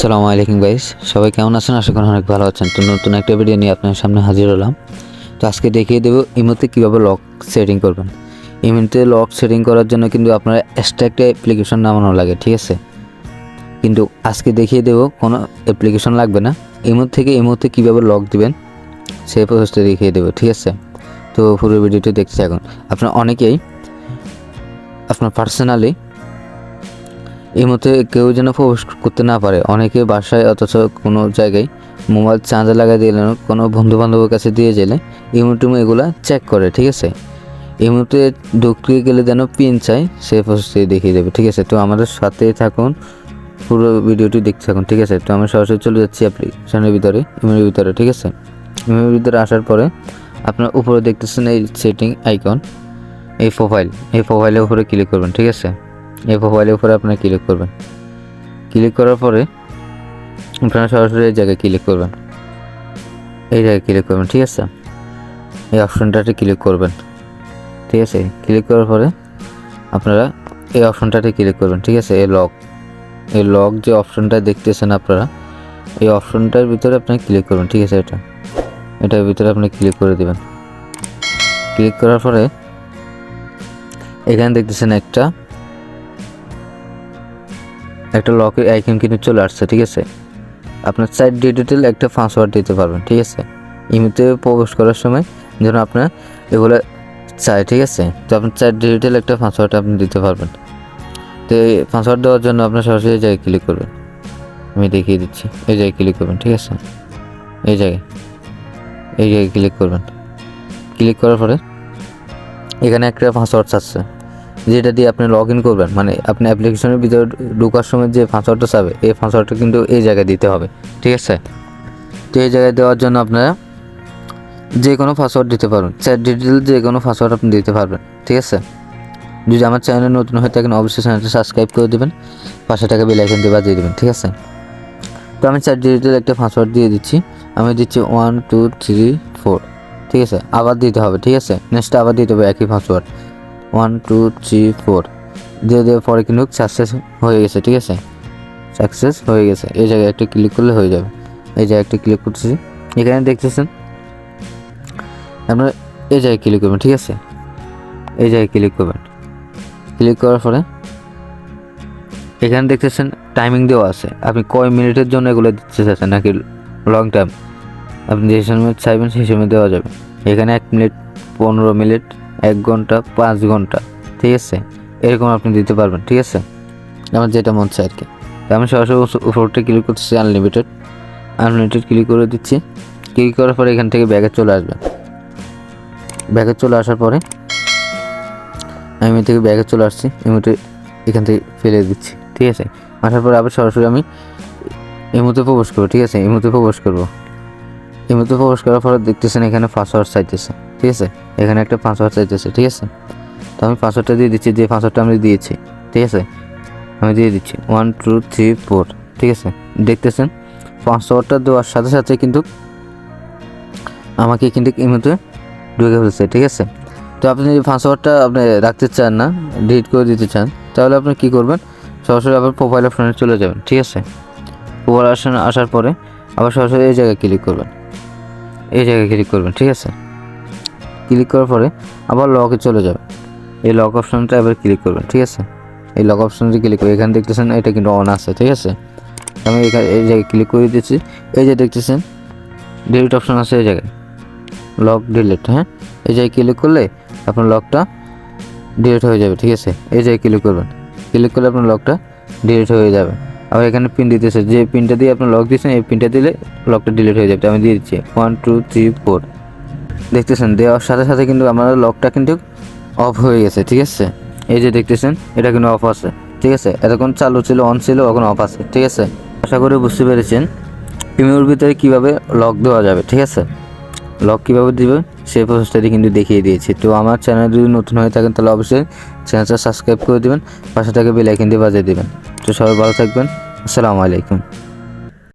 আসসালামু আলাইকুম গাইস সবাই কেমন আছেন? আশা করি অনেক ভালো আছেন। তো নতুন একটা ভিডিও নিয়ে আপনার সামনে হাজির হলাম। তো আজকে দেখিয়ে দেবো ইমোতে কীভাবে লক সেটিং করবেন। ইমোতে লক সেটিং করার জন্য কিন্তু আপনার এক্সট্রা একটা অ্যাপ্লিকেশন নামানো লাগে, ঠিক আছে? কিন্তু আজকে দেখিয়ে দেবো, কোনো অ্যাপ্লিকেশন লাগবে না। ইমোট থেকে ইমোতে কীভাবে লক দিবেন সেই প্রসেসটা দেখিয়ে দেবো, ঠিক আছে? তো পুরো ভিডিওটি দেখতে থাকুন। আপনার অনেকেই, আপনার পার্সোনালি এই মতে কেউ যেন প্রবেশ করতে না পারে। অনেকে বাসায় অথচ কোনো জায়গায় মোবাইল চার্জে লাগাই দিলেন কোনো বন্ধু বান্ধবের কাছে দিয়ে গেলে ইমোটিমো এগুলো চেক করে, ঠিক আছে? এই মুহূর্তে ঢুকতে গেলে যেন পিন চাই, সে প্রসেসটি দেখিয়ে দেবে, ঠিক আছে? তো আমাদের সাথে থাকুন, পুরো ভিডিওটি দেখতে থাকুন, ঠিক আছে? তো আমি সরাসরি চলে যাচ্ছি অ্যাপ্লিকেশনের ভিতরে ইমের ভিতরে, ঠিক আছে? ইমের ভিতরে আসার পরে আপনার উপরে দেখতেছেন এই সেটিং আইকন এই প্রোফাইল এই প্রোফাইলের উপরে ক্লিক করবেন, ঠিক আছে? এই প্রোফাইলের উপরে আপনারা ক্লিক করবেন। ক্লিক করার পরে আপনারা সরাসরি এই জায়গায় ক্লিক করবেন। এই জায়গায় ক্লিক করবেন, ঠিক আছে? এই অপশনটাতে ক্লিক করবেন। ঠিক আছে? ক্লিক করার পরে আপনারা এই অপশনটাতে ক্লিক করবেন, ঠিক আছে? এই লক এই লক যে অপশনটা দেখতেছেন আপনারা, এই অপশনটার ভিতরে আপনি ক্লিক করবেন, ঠিক আছে? এটা। এটার ভিতরে আপনি ক্লিক করে দেবেন। ক্লিক করার পরে এখানে দেখতেছেন একটা একটা লকের আইকন কিন্তু চলে আসছে, ঠিক আছে? আপনার সাইড ডিজিটাল একটা পাসওয়ার্ড দিতে পারবেন, ঠিক আছে? ইমেতে প্রবেশ করার সময় যেন আপনার এগুলো চাই ঠিক আছে? তো আপনার সাইড ডিজিটাল একটা পাসওয়ার্ড আপনি দিতে পারবেন। তো এই পাসওয়ার্ড দেওয়ার জন্য আপনার সরাসরি এই জায়গায় ক্লিক করবেন। আমি দেখিয়ে দিচ্ছি, এই জায়গায় ক্লিক করবেন, ঠিক আছে? এই জায়গায় এই জায়গায় ক্লিক করবেন। ক্লিক করার পরে এখানে একটা পাসওয়ার্ড চাচ্ছে যেটা দিয়ে আপনি লগ ইন করবেন মানে আপনি অ্যাপ্লিকেশনের ভিতরে ঢোকার সময় যে পাসওয়ার্ডটা চাবে, এই পাসওয়ার্ডটা কিন্তু এই জায়গায় দিতে হবে, ঠিক আছে? তো এই জায়গায় দেওয়ার জন্য আপনারা যে কোনো পাসওয়ার্ড দিতে পারবেন চ্যাট ডিটেল যে কোনো পাসওয়ার্ড আপনি দিতে পারবেন, ঠিক আছে? যদি আমার চ্যানেলে নতুন হয়ে থাকেন, অবশ্যই চ্যানেলটা সাবস্ক্রাইব করে দেবেন, পাশে টাকা বেল আইকন দিয়ে বাজিয়ে দেবেন, ঠিক আছে? তো আমি চ্যাট ডিটেল একটা পাসওয়ার্ড দিয়ে দিচ্ছি, আমি দিচ্ছি ওয়ান টু থ্রি ফোর ঠিক আছে? আবার দিতে হবে, ঠিক আছে? নেক্সট আবার দিতে হবে একই password one two three four দিয়ে দেওয়ার পরে কিন্তু সাকসেস হয়ে গেছে, ঠিক আছে? সাকসেস হয়ে গেছে। এই জায়গায় একটা ক্লিক করলে হয়ে যাবে। এই জায়গায় একটা ক্লিক করতেছি। এখানে দেখতেছেন, আপনারা এই জায়গায় ক্লিক করবেন, ঠিক আছে? এই জায়গায় ক্লিক করবেন। ক্লিক করার পরে এখানে দেখতেছেন টাইমিং দেওয়া আছে। আপনি কয় মিনিটের জন্য এগুলো দিতে চাচ্ছেন, নাকি লং টাইম আপনি যে সময় চাইবেন সেই সময় দেওয়া যাবে। এখানে এক মিনিট, পনেরো মিনিট এক ঘণ্টা, পাঁচ ঘণ্টা, ঠিক আছে? এরকম আপনি দিতে পারবেন, ঠিক আছে? আমার যেটা মন চায় আর কি আমি সরাসরি উপরটা ক্লিক করতেছি আনলিমিটেড আনলিমিটেড ক্লিক করে দিচ্ছি। ক্লিক করার পরে এখান থেকে ব্যাগে চলে আসবে। ব্যাগে চলে আসার পরে আমি থেকে ব্যাগে চলে আসছি এমুতে এখান থেকে ফেলে দিচ্ছি, ঠিক আছে? আসার পরে আবার সরাসরি আমি এমুতে প্রবেশ করব, ঠিক আছে? এমুতে প্রবেশ করব। এমুতে প্রবেশ করার পরে দেখতেছেন এখানে পাসওয়ার্ড চাইতেছে। ঠিক আছে? এখানে একটা পাসওয়ার্ড চাইতেছে, ঠিক আছে? তো আমি পাসওয়ার্ডটা দিয়ে দিচ্ছি, যে পাসওয়ার্ডটা আমি দিয়েছি, ঠিক আছে? আমি দিয়ে দিচ্ছি ওয়ান টু থ্রি ফোর ঠিক আছে? দেখতেছেন? পাসওয়ার্ডটা দেওয়ার সাথে সাথে কিন্তু আমাকে কিন্তু এই মধ্যে ঢুকে ফেলছে, ঠিক আছে? তো আপনি যদি পাসওয়ার্ডটা আপনি রাখতে চান না ডিলিট করে দিতে চান, তাহলে আপনি কী করবেন? সরাসরি আবার প্রোফাইল অপশনে চলে যাবেন, ঠিক আছে? প্রোফাইল অপশনে আসার পরে আবার সরাসরি এই জায়গায় ক্লিক করবেন। এই জায়গায় ক্লিক করবেন, ঠিক আছে? ক্লিক করার পরে আবার লকে চলে যাবে। এই লক অপশনটা এবার ক্লিক করবেন, ঠিক আছে? এই লক অপশনটা ক্লিক করে এখানে দেখতেছেন এটা কিন্তু অন আছে, ঠিক আছে? আমি এখানে এই জায়গায় ক্লিক করে দিচ্ছি। এই যে দেখতেছেন ডিলিট অপশন আছে এই জায়গায়। লক ডিলিট হ্যাঁ? এই জায়গায় ক্লিক করলে আপনার লকটা ডিলিট হয়ে যাবে, ঠিক আছে? এই জায়গায় ক্লিক করবেন। ক্লিক করলে আপনার লকটা ডিলিট হয়ে যাবে। আবার এখানে পিন দিতেছে, যে পিনটা দিয়ে আপনি লক দিয়েছেন, এই পিনটা দিলে লকটা ডিলিট হয়ে যাবে। আমি দিয়ে দিচ্ছি ওয়ান টু থ্রি ফোর দেখতেছেন, দেওয়ার সাথে সাথে কিন্তু আমার লকটা কিন্তু অফ হয়ে গেছে, ঠিক আছে? এই যে দেখতেছেন, এটা কিন্তু অফ আছে, ঠিক আছে? এতক্ষণ চালু ছিল অন ছিল, এখন অফ আছে, ঠিক আছে? আশা করি বুঝতে পেরেছেন ইমের ভিতরে কীভাবে লক দেওয়া যাবে, ঠিক আছে? লক কীভাবে দিবে, সেই প্রসেসটাই কিন্তু দেখিয়ে দিয়েছি। তো আমার চ্যানেল যদি নতুন হয়ে থাকেন, তাহলে অবশ্যই চ্যানেলটা সাবস্ক্রাইব করে দেবেন, পাশে থেকে বেল আইকন বাজিয়ে দেবেন। তো সবাই ভালো থাকবেন, আসসালামু আলাইকুম।